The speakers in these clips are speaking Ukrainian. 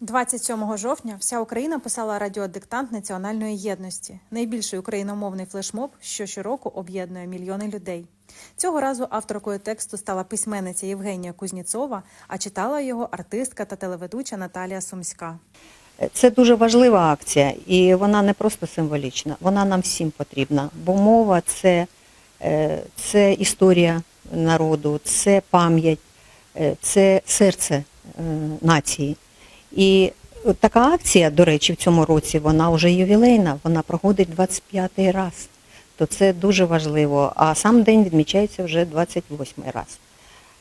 27 жовтня вся Україна писала радіодиктант національної єдності, найбільший україномовний флешмоб, що щороку об'єднує мільйони людей. Цього разу авторкою тексту стала письменниця Євгенія Кузніцова, а читала його артистка та телеведуча Наталія Сумська. Це дуже важлива акція, і вона не просто символічна, вона нам всім потрібна. Бо мова це, е, це історія народу, це пам'ять, е, це серце е, нації. І така акція, до речі, в цьому році вона вже ювілейна, вона проходить 25-й раз. То це дуже важливо. А сам день відмічається вже 28-й раз.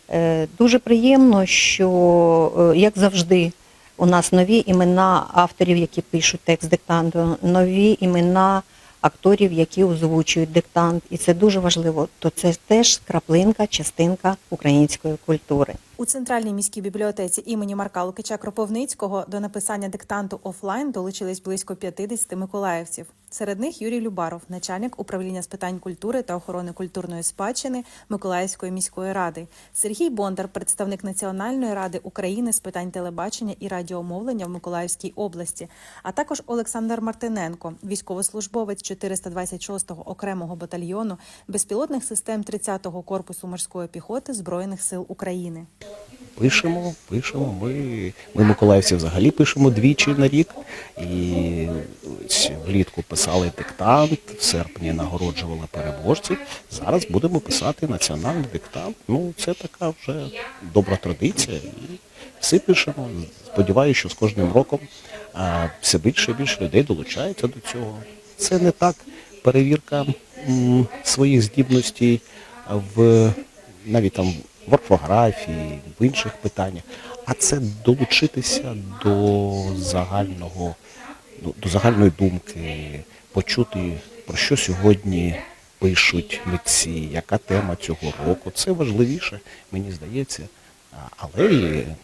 Е, Дуже приємно, що, е, як завжди, у нас нові імена авторів, які пишуть текст диктанту, нові імена акторів, які озвучують диктант. І це дуже важливо. То це теж краплинка, частинка української культури. У центральній міській бібліотеці імені Марка Лукича Кропивницького до написання диктанту офлайн долучились близько 50 миколаївців. Серед них Юрій Любаров, начальник управління з питань культури та охорони культурної спадщини Миколаївської міської ради, Сергій Бондар, представник Національної ради України з питань телебачення і радіомовлення в Миколаївській області, а також Олександр Мартиненко, військовослужбовець 426-го окремого батальйону безпілотних систем 30-го корпусу морської піхоти Збройних сил України. Пишемо, пишемо. Ми, ми миколаївці взагалі пишемо двічі на рік. І влітку писали диктант, в серпні нагороджували переможців. Зараз будемо писати національний диктант. Ну, це така вже добра традиція. І всі пишемо. Сподіваюся, що з кожним роком все більше і більше людей долучається до цього. Це не так перевірка своїх здібностей в навіть там в орфографії, в інших питаннях, а це долучитися до загального, до, до загальної думки, почути, про що сьогодні пишуть митці, яка тема цього року. Це важливіше, мені здається, але і е,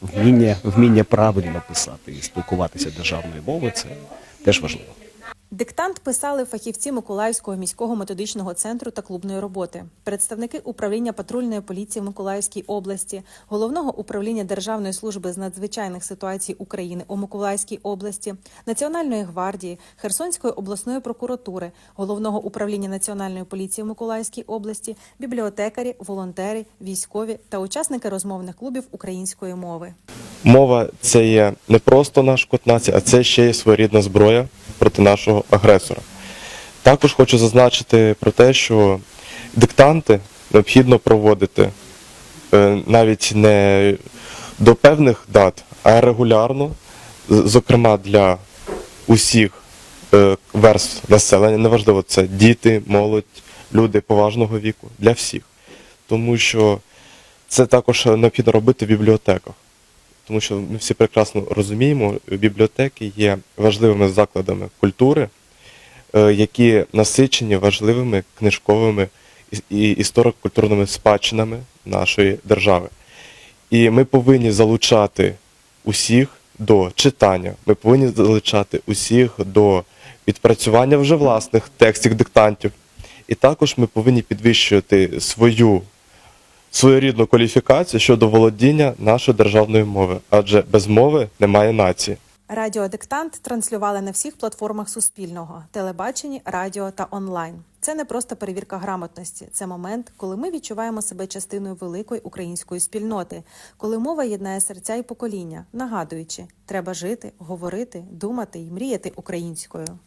вміння, вміння правильно писати і спілкуватися державною мовою це теж важливо. Диктант писали фахівці Миколаївського міського методичного центру та клубної роботи, представники управління патрульної поліції в Миколаївській області, головного управління Державної служби з надзвичайних ситуацій України у Миколаївській області, Національної гвардії, Херсонської обласної прокуратури, головного управління Національної поліції в Миколаївській області, бібліотекарі, волонтери, військові та учасники розмовних клубів української мови. Мова це є не просто наш код а це ще є своєрідна зброя проти нашого агресора. Також хочу зазначити про те, що диктанти необхідно проводити е, навіть не до певних дат, а регулярно, зокрема для усіх е, верств населення, неважливо, це діти, молодь, люди поважного віку, для всіх. Тому що це також необхідно робити в бібліотеках тому що ми всі прекрасно розуміємо, бібліотеки є важливими закладами культури, е, які насичені важливими книжковими і- і історико-культурними спадщинами нашої держави. І ми повинні залучати усіх до читання, ми повинні залучати усіх до відпрацювання вже власних текстів диктантів. І також ми повинні підвищувати свою своєрідну кваліфікацію щодо володіння нашої державної мови, адже без мови немає нації. Радіодиктант транслювали на всіх платформах Суспільного: телебаченні, радіо та онлайн. Це не просто перевірка грамотності, це момент, коли ми відчуваємо себе частиною великої української спільноти, коли мова єднає серця і покоління, нагадуючи, треба жити, говорити, думати і мріяти українською.